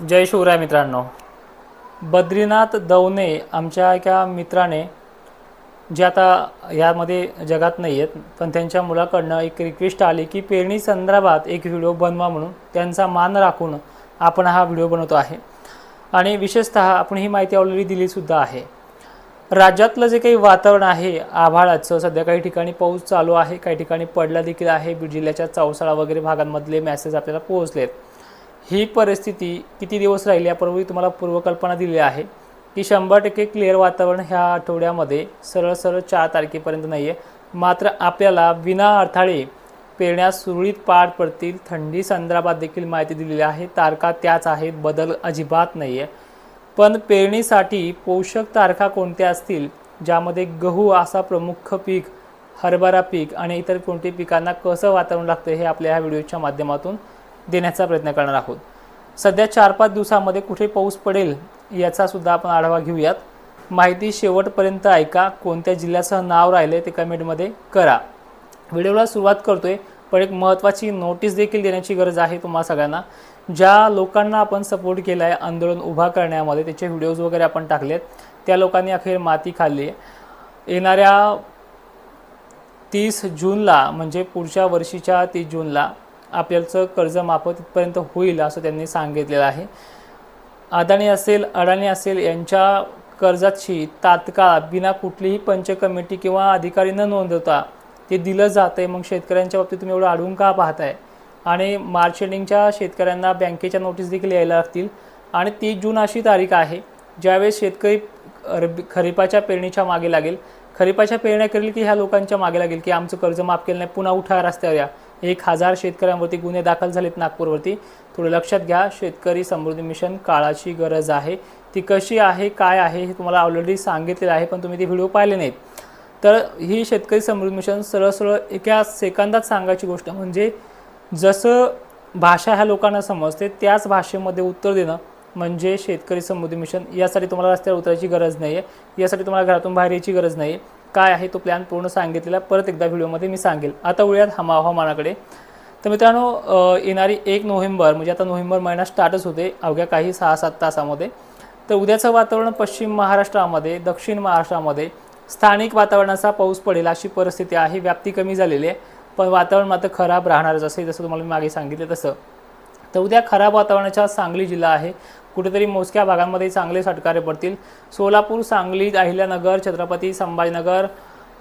जय शिवराय मित्रांनो. बद्रीनाथ दवने आमच्या एका मित्राने जे आता यामध्ये जगात नाही आहेत पण त्यांच्या मुलाकडनं एक रिक्वेस्ट आली की पेरणी संदर्भात एक व्हिडिओ बनवा म्हणून त्यांचा मान राखून आपण हा व्हिडिओ बनवतो आहे. आणि विशेषतः आपण ही माहिती ऑलरेडी दिलीसुद्धा आहे. राज्यातलं जे काही वातावरण आहे आभाळाचं सध्या काही ठिकाणी पाऊस चालू आहे काही ठिकाणी पडला देखील आहे बीड जिल्ह्याच्या चौसाळा वगैरे भागांमधले मॅसेज आपल्याला पोहोचलेत. ही परिस्थिती किती दिवस राहील यापूर्वी तुम्हाला पूर्वकल्पना दिली आहे की शंभर टक्के क्लिअर वातावरण ह्या आठवड्यामध्ये सरळ सरळ चार तारखेपर्यंत नाही आहे मात्र आपल्याला विना अडथळे पेरण्यास सुरळीत पार पडतील. थंडी संदर्भात देखील माहिती दिलेली आहे. तारखा त्याच आहेत. बदल अजिबात नाही आहे पण पेरणीसाठी पोषक तारखा कोणत्या असतील? ज्यामध्ये गहू असा प्रमुख पीक हरभरा पीक आणि इतर कोणत्याही पिकांना कसं वातावरण लागतं हे आपल्या ह्या व्हिडिओच्या माध्यमातून देण्याचा प्रयत्न करणार आहोत. सध्या चार पाच दिवसामध्ये कुठे पाऊस पडेल याचा सुद्धा आपण आढावा घेऊयात. माहिती शेवटपर्यंत ऐका. कोणत्या जिल्ह्याचं नाव राहिलं ते कमेंटमध्ये करा. व्हिडिओला सुरुवात करतोय पण एक महत्त्वाची नोटीस देखील देण्याची गरज आहे तुम्हाला सगळ्यांना. ज्या लोकांना आपण सपोर्ट केला आहे आंदोलन उभा करण्यामध्ये त्याचे व्हिडिओज वगैरे आपण टाकलेत त्या लोकांनी अखेर माती खाल्ली. आहे येणाऱ्या तीस जूनला म्हणजे पुढच्या वर्षीच्या तीस जूनला आपल्याचं कर्ज माफ तिथपर्यंत होईल असं त्यांनी सांगितलेलं आहे. अदानी असेल अडाणी असेल यांच्या कर्जाची तात्काळ बिना कुठलीही पंच कमिटी किंवा अधिकारी न नोंदवता ते दिलं जातं आहे मग शेतकऱ्यांच्या बाबतीत तुम्ही एवढं अडवून का पाहताय? आणि मार्च एंडिंगच्या शेतकऱ्यांना बँकेच्या नोटीस देखील यायला लागतील. आणि तीस जून अशी तारीख आहे ज्यावेळेस शेतकरी रब्बी खरीपाच्या पेरणीच्या मागे लागेल. खरीपाच्या पेरण्या करेल की ह्या लोकांच्या मागे लागेल की आमचं कर्ज माफ केलं नाही पुन्हा उठा रस्त्यावर या. एक हजार शेतकऱ्यांवरती गुन्हे दाखल झालेत नागपूरवरती. थोडं लक्षात घ्या शेतकरी समृद्धी मिशन काळाची गरज आहे. ती कशी आहे काय आहे हे तुम्हाला ऑलरेडी सांगितलेलं आहे पण तुम्ही ते व्हिडिओ पाहिले नाहीत. तर ही शेतकरी समृद्धी मिशन सरळ सरळ एका सेकंदात सांगायची गोष्ट म्हणजे जसं भाषा ह्या लोकांना समजते त्याच भाषेमध्ये उत्तर देणं म्हणजे शेतकरी समृद्धी मिशन. यासाठी तुम्हाला रस्त्यावर उतरायची गरज नाही आहे यासाठी तुम्हाला घरातून बाहेर यायची गरज नाही आहे काय आहे तो प्लॅन पूर्ण सांगितलेला परत एकदा व्हिडिओमध्ये मी सांगेल. आता वळूयात हमा हवामानाकडे. तर मित्रांनो येणारी एक नोव्हेंबर म्हणजे आता नोव्हेंबर महिना स्टार्टच होते अवघ्या काही सहा सात तासामध्ये. तर उद्याचं वातावरण पश्चिम महाराष्ट्रामध्ये दक्षिण महाराष्ट्रामध्ये स्थानिक वातावरणाचा पाऊस पडेल अशी परिस्थिती आहे व्याप्ती कमी झालेली आहे. पण वातावरण मात्र खराब राहणारच असेल जसं तुम्हाला मी मागे सांगितलं तसं. तर उद्या खराब वातावरणाच्या सांगली जिल्हा आहे कुठेतरी मोजक्या भागांमध्ये चांगले सटकारे पडतील. सोलापूर सांगली अहिल्यानगर छत्रपती संभाजीनगर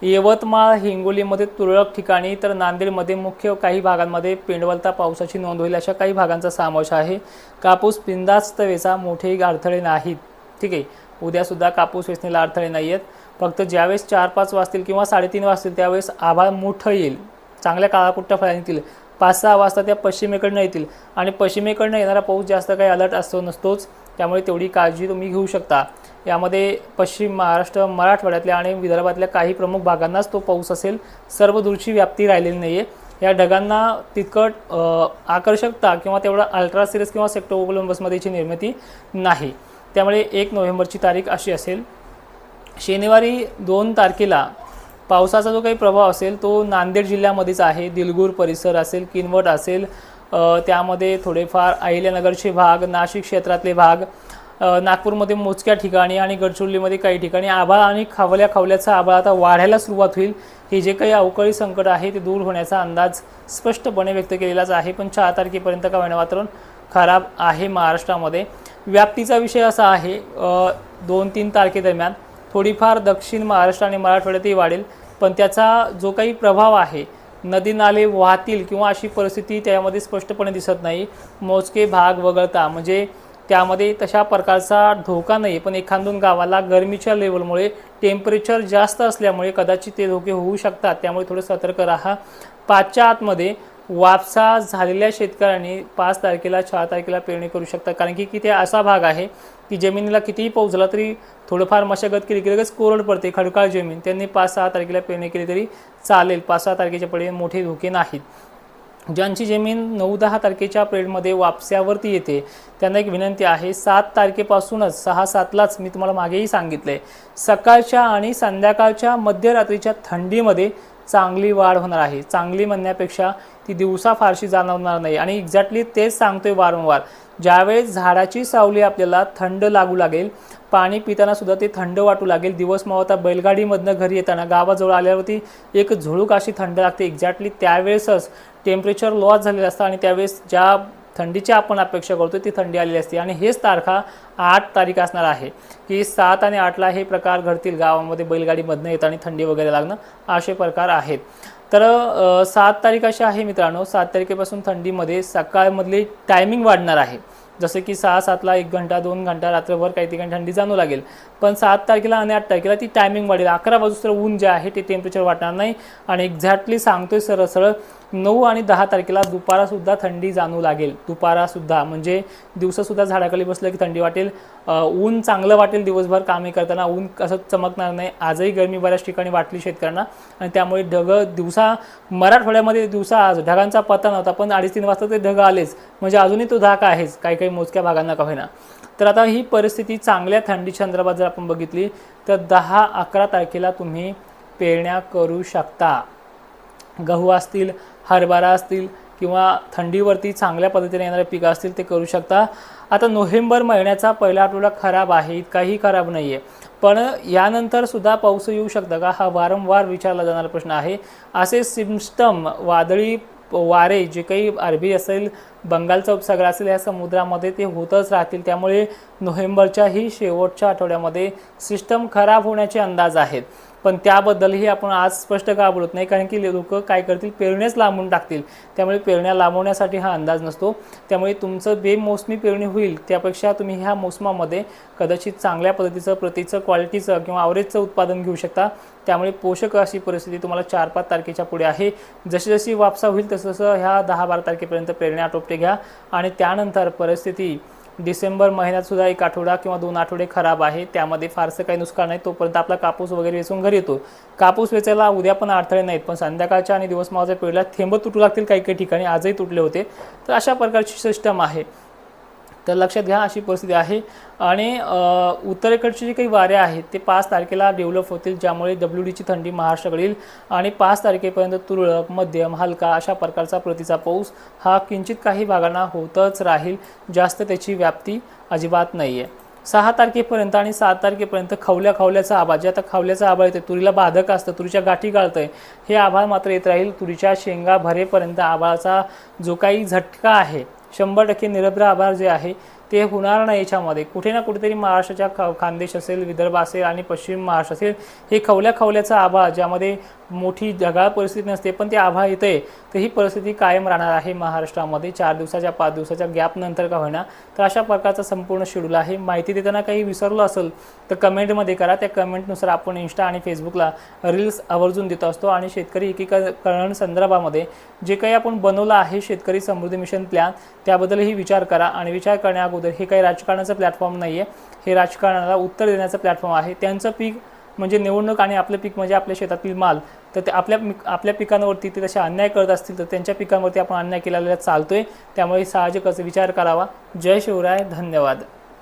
यवतमाळ हिंगोलीमध्ये तुरळक ठिकाणी तर नांदेडमध्ये मुख्य काही भागांमध्ये पेंडवलता पावसाची नोंद होईल अशा काही भागांचा समावेश आहे. कापूस बिंदास्त वेचा मोठे अडथळे नाहीत. ठीक आहे. उद्यासुद्धा कापूस वेचणीला अडथळे नाही आहेत फक्त ज्यावेळेस चार पाच वाजतील किंवा साडेतीन वाजतील त्यावेळेस आभाळ मोठं येईल. चांगल्या काळापुट्ट्या फळ्या येतील. पाच सहा वाजता त्या पश्चिमेकडनं येतील. आणि पश्चिमेकडनं येणारा पाऊस जास्त काही अलर्ट असतो नसतोच. त्यामुळे तेवढी काळजी तुम्ही घेऊ शकता. यामध्ये पश्चिम महाराष्ट्र मराठवाड्यातल्या आणि विदर्भातल्या काही प्रमुख भागांनाच तो पाऊस असेल. सर्व दूरची व्याप्ती राहिलेली नाही आहे या ढगांना तितकट आकर्षकता किंवा तेवढा अल्ट्रा सिरियस किंवा सेक्टोकोलंबसमध्ये याची निर्मिती नाही. त्यामुळे एक नोव्हेंबरची तारीख अशी असेल. शनिवारी दोन तारखेला पावसाचा जो काही प्रभाव असेल तो नांदेड जिल्ह्यामध्येच आहे दिलगूर परिसर असेल किनवट असेल त्यामध्ये थोडेफार अहिल्यानगरचे भाग नाशिक क्षेत्रातले भाग नागपूरमध्ये मोजक्या ठिकाणी आणि गडचिरोलीमध्ये काही ठिकाणी आभाळ आणि खावल्या खावल्याचा आभाळ आता वाढायला सुरुवात होईल. हे जे काही अवकाळी संकट आहे ते दूर होण्याचा अंदाज स्पष्टपणे व्यक्त केलेलाच आहे. पण चार तारखेपर्यंत का होईना वातावरण खराब आहे महाराष्ट्रामध्ये. व्याप्तीचा विषय असा आहे दोन तीन तारखेदरम्यान थोडीफार दक्षिण महाराष्ट्र आणि मराठवाड्यातही वाढेल. पण त्याचा जो काही प्रभाव आहे नदी नाले वाहतील किंवा अशी परिस्थिती त्यामध्ये स्पष्टपणे दिसत नाही. मोजके भाग वगळता म्हणजे त्यामध्ये तशा प्रकारचा धोका नाही पण एखादून गावाला गरमीच्या लेवलमुळे टेम्परेचर जास्त असल्यामुळे कदाचित ते धोके होऊ शकतात. त्यामुळे थोडं सतर्क राहा. पाचच्या आतमध्ये वापसा झालेल्या शेतकऱ्यांनी पाच तारखेला चार तारखेला पेरणी करू शकतात कारण की ते असा भाग आहे की जमिनीला कितीही पाऊस झाला तरी थोडंफार मशागत केली की लगेच कोरड पडते. खडकाळ जमीन. त्यांनी पाच सहा तारखेला पेरणी केली तरी चालेल. पाच सहा तारखेच्या पुढे मोठे धोके नाहीत. ज्यांची जमीन नऊ दहा तारखेच्या प्रेडमध्ये वापस्यावरती येते त्यांना एक विनंती आहे सात तारखेपासूनच सहा सातलाच मी तुम्हाला मागेही सांगितलं आहे सकाळच्या आणि संध्याकाळच्या मध्यरात्रीच्या थंडीमध्ये चांगली वाढ होणार आहे. चांगली म्हणण्यापेक्षा ती दिवसा फारशी जाणवणार नाही. आणि एक्झॅक्टली तेच सांगतोय वारंवार. ज्यावेळेस झाडाची सावली आपल्याला थंड लागू लागेल पाणी पिताना सुद्धा ते थंड वाटू लागेल. दिवस मावता बैलगाडीमधनं घरी येताना गावाजवळ आल्यावरती एक झुळूक अशी थंड लागते. एक्झॅक्टली त्यावेळेसच टेम्परेचर लॉस झालेलं असतं आणि त्यावेळेस ज्या थंडीची आपण अपेक्षा करतो ती थंडी आलेली असते. आणि हेच तारखा आठ तारीख असणार आहे. की सात आणि आठला हे प्रकार घडतील. गावामध्ये बैलगाडीमधनं येतं आणि थंडी वगैरे लागणं असे प्रकार आहेत. तर सात तारीख अशी आहे मित्रांनो. सात तारखेपासून थंडीमध्ये सकाळमधली टायमिंग वाढणार आहे. जसं की सहा सातला एक घंटा दोन घंटा रात्रभर काही ठिकाणी थंडी जाणू लागेल. पण सात तारखेला आणि आठ तारखेला ती टायमिंग वाढेल. अकरा वाजूस तर ऊन जे आहे ते टेम्परेचर वाटणार नाही. आणि एक्झॅक्टली सांगतोय सरळ सरळ नऊ आणि दहा तारखेला दुपारासुद्धा थंडी जाणू लागेल. दुपारासुद्धा म्हणजे दिवसासुद्धा झाडाखाली बसलं की थंडी वाटेल. ऊन चांगलं वाटेल दिवसभर कामे करताना. ऊन असं चमकणार नाही. आजही गरमी बऱ्याच ठिकाणी वाटली शेतकऱ्यांना. आणि त्यामुळे ढग दिवसा मराठवाड्यामध्ये दिवसा आज ढगांचा पत्ता नव्हता पण अडीच तीन वाजता ते ढग आलेच. म्हणजे अजूनही तो धाक आहेच. काही काही मोजक्या भागांना का होईना. तर आता ही परिस्थिती चांगल्या थंडीच्या संदर्भात जर आपण बघितली तर दहा अकरा तारखेला तुम्ही पेरण्या करू शकता. गहू असतील हरभरा असतील किंवा थंडीवरती चांगल्या पद्धतीने येणारे पिकं असतील ते करू शकता. आता नोव्हेंबर महिन्याचा पहिला आठवडा खराब आहे इतकाही खराब नाही आहे पण यानंतर सुद्धा पाऊस येऊ शकतं का? हा वारंवार विचारला जाणारा प्रश्न आहे. असे सिमस्टम वादळी वारे जे काही अरबी असेल बंगालचा उपसागर असेल या समुद्रामध्ये ते होतच राहतील. त्यामुळे नोव्हेंबरच्याही शेवटच्या आठवड्यामध्ये सिस्टम खराब होण्याचे अंदाज आहेत. पण त्याबद्दलही आपण आज स्पष्ट का बोलत नाही? कारण की लोक काय करतील? पेरण्याच लांबून टाकतील. त्यामुळे पेरण्या लांबवण्यासाठी हा अंदाज नसतो. त्यामुळे तुमचं बेमोसमी पेरणी होईल त्यापेक्षा तुम्ही ह्या मोसमामध्ये कदाचित चांगल्या पद्धतीचं प्रतीचं क्वालिटीचं किंवा आवरेजचं उत्पादन घेऊ शकता. त्यामुळे पोषक अशी परिस्थिती तुम्हाला चार पाच तारखेच्या पुढे आहे. जशी जशी वापसा होईल तसं तसं ह्या दहा बारा तारखेपर्यंत पेरण्या आटोपटे घ्या. आणि त्यानंतर परिस्थिती डिसेंबर महिन्यात सुद्धा एक आठवडा किंवा दोन आठवडे खराब आहे. त्यामध्ये फारसं काही नुकसान नाही. तोपर्यंत आपला कापूस वगैरे वेचून घरी येतो. कापूस वेचायला उद्या पण अडथळे नाहीत पण संध्याकाळच्या आणि दिवसमावाच्या पिढीला थेंब तुटू लागतील काही काही ठिकाणी आजही तुटले होते. तर अशा प्रकारची सिस्टम आहे. तर लक्षात घ्या अशी परिस्थिती आहे. आणि उत्तरेकडचे जे काही वारे आहेत ते पाच तारखेला डेव्हलप होतील ज्यामुळे डब्ल्यू डीची थंडी महाराष्ट्राकडे येईल आणि पाच तारखेपर्यंत तुरळक मध्यम हलका अशा प्रकारचा प्रतीचा पाऊस हा किंचित काही भागांना होतच राहील. जास्त त्याची व्याप्ती अजिबात नाही आहे सहा तारखेपर्यंत आणि सात तारखेपर्यंत खवल्या खवल्याचा आभाळ जे आता खवल्याचा आभाळ येते तुरीला बाधक असतं तुरीच्या गाठी गाळतंय हे आभाळ मात्र येत राहील. तुरीच्या शेंगा भरेपर्यंत आभाळाचा जो काही झटका आहे शंभर टक्के निरभ्र आभार जे आहे ते होणार नाही याच्यामध्ये. कुठे ना कुठेतरी महाराष्ट्राच्या ख खानदेश असेल विदर्भ असेल आणि पश्चिम महाराष्ट्र असेल हे खवल्या खवल्याचं आभा ज्यामध्ये मोठी ढगाळ परिस्थिती नसते पण ते आभाळ येते तर ही परिस्थिती कायम राहणार आहे महाराष्ट्रामध्ये. चार दिवसाच्या पाच दिवसाच्या गॅप नंतर का होईना. तर अशा प्रकारचा संपूर्ण शेड्यूल आहे. माहिती देताना काही विसरलो असेल तर कमेंटमध्ये करा. त्या कमेंटनुसार आपण इंस्टा आणि फेसबुकला रील्स आवर्जून देत असतो आणि शेतकरी एकीकरण संदर्भामध्ये जे काही आपण बनवलं आहे शेतकरी समृद्धी मिशन प्लॅन त्याबद्दलही विचार करा आणि विचार करण्याअगोदर हे काही राजकारणाचं प्लॅटफॉर्म नाही आहे हे राजकारणाला उत्तर देण्याचं प्लॅटफॉर्म आहे. त्यांचं पीक म्हणजे निवडणूक आणि आपलं पीक म्हणजे आपल्या शेतातील माल. तर ते आपल्या आपल्या पिकांवरती ते तसे अन्याय करत असतील तर त्यांच्या पिकांवरती आपण अन्याय केलेला आहे त्यामुळे साहजिकच विचार करावा. जय शिवराय. धन्यवाद.